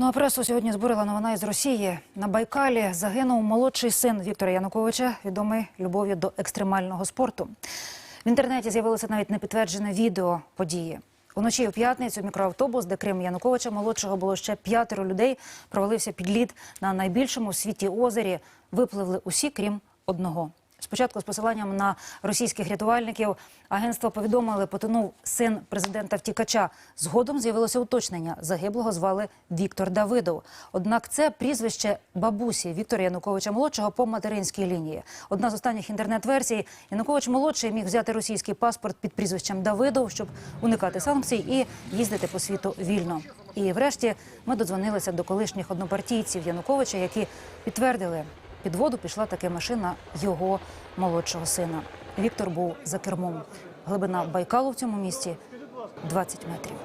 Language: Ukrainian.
Ну а пресу сьогодні збурила новина із Росії. На Байкалі загинув молодший син Віктора Януковича, відомий любов'ю до екстремального спорту. В інтернеті з'явилося навіть непідтверджене відео події. Уночі у п'ятницю мікроавтобус, де крім Януковича молодшого було ще п'ятеро людей, провалився під лід на найбільшому в світі озері. Випливли усі, крім одного. Спочатку з посиланням на російських рятувальників агентство повідомили, потонув син президента втікача. Згодом з'явилося уточнення. Загиблого звали Віктор Давидов. Однак це прізвище бабусі Віктора Януковича молодшого по материнській лінії. Одна з останніх інтернет-версій Янукович молодший міг взяти російський паспорт під прізвищем Давидов, щоб уникати санкцій і їздити по світу вільно. І врешті ми додзвонилися до колишніх однопартійців Януковича, які підтвердили. Під воду пішла таки машина його молодшого сина. Віктор був за кермом. Глибина Байкалу в цьому місті 20 метрів.